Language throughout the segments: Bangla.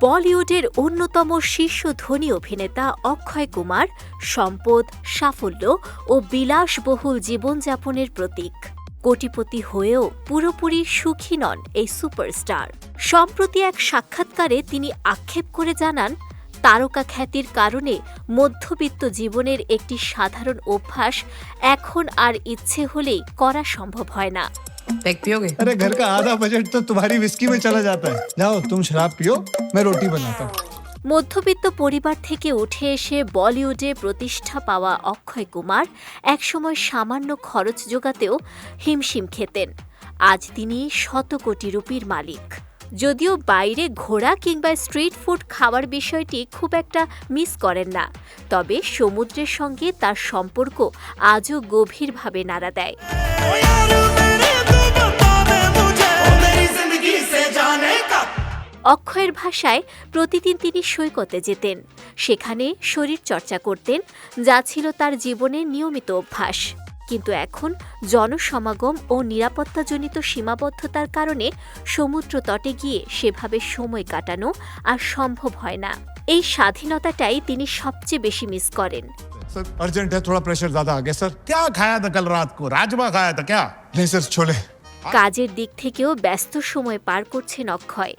বলিউডের অন্যতম শীর্ষ ধনী অভিনেতা অক্ষয় কুমার, সম্পদ, সাফল্য ও বিলাসবহুল জীবনযাপনের প্রতীক। কোটিপতি হয়েও পুরোপুরি সুখী নন এই সুপারস্টার। সম্প্রতি এক সাক্ষাৎকারে তিনি আক্ষেপ করে জানান, তারকা খ্যাতির কারণে মধ্যবিত্ত জীবনের একটি সাধারণ অভ্যাস এখন আর ইচ্ছে হলেই করা সম্ভব হয় না। पैक पियोगे अरे घर का आधा बजट तो तुम्हारी विस्की में चला जाता है जाओ तुम शराब पियो मैं रोटी बनाता हूँ মধ্যবিত্ত পরিবার থেকে উঠে এসে বলিউডে প্রতিষ্ঠা পাওয়া অক্ষয় কুমার একসময় সামান্য খরচ জোগাতেও হিমশিম খেতেন আজ তিনি শত কোটি রুপির মালিক যদিও বাইরে ঘোরা কিংবা স্ট্রিট ফুড খাওয়ার বিষয়টি খুব একটা মিস করেন না তবে সমুদ্রের সঙ্গে তার সম্পর্ক আজও গভীরভাবে নাড়া দেয় অক্ষয়ের ভাষায় প্রতিদিন তিনি সৈকতে যেতেন সেখানে শরীর চর্চা করতেন যা ছিল তার জীবনের নিয়মিত অভ্যাস কিন্তু এখন জনসমাগম ও নিরাপত্তাজনিত সীমাবদ্ধতার কারণে সমুদ্র তটে গিয়ে সেভাবে সময় কাটানো আর সম্ভব হয় না এই স্বাধীনতাটাই তিনি সবচেয়ে বেশি মিস করেন सर अर्जेंट है थोड़ा प्रेशर ज्यादा आ गया सर क्या खाया था कल रात को राजमा खाया था क्या नहीं सर छोले কাজের দিক থেকেও ব্যস্ত সময় পার করছেন অক্ষয়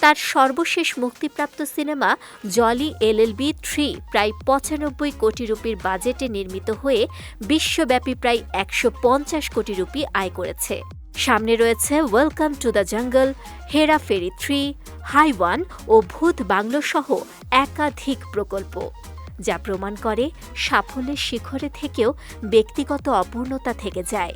তার সর্বশেষ মুক্তিপ্রাপ্ত সিনেমা জলি এলএলবি থ্রি প্রায় পঁচানব্বই কোটি রুপির বাজেটে নির্মিত হয়ে বিশ্বব্যাপী প্রায় একশো পঞ্চাশ কোটি রুপি আয় করেছে। সামনে রয়েছে welcome to the jungle, Hera Pheri three, Haiwaan ও ভূত বাংলো সহ একাধিক প্রকল্প। যা প্রমাণ করে সাফল্যের শিখরে থেকেও ব্যক্তিগত অপূর্ণতা থেকে যায়।